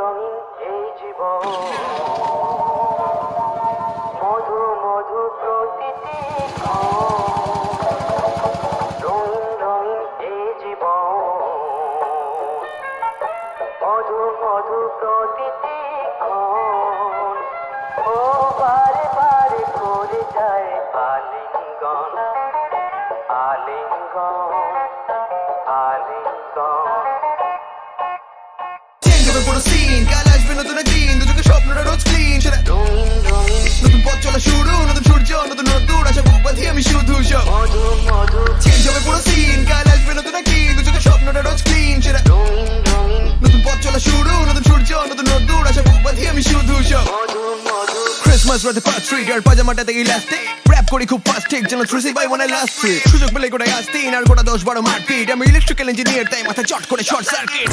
রঙিন এই জীবন। মধু মধু প্রতিটি রঙিন রঙিন এই জীবন। মধু মধু প্রতিটি ও বারে বারে করে যায় আলিঙ্গন আলিঙ্গন। ক্রিসমাস রাতে ফার্স্ট ট্রিগার পাজামাটা থেকে লাস্টে র্যাপ করি খুব ফাস্ট ঠিক যেন থ্রিসি বাই ওয়ান লাস্ট সুযোগ পেলে গোটায় আসতে আর গোটা দশ বারো মারপিট। আমি ইলেকট্রিক্যাল ইঞ্জিনিয়ার তাই মাথা চট করে শর্ট সার্কিট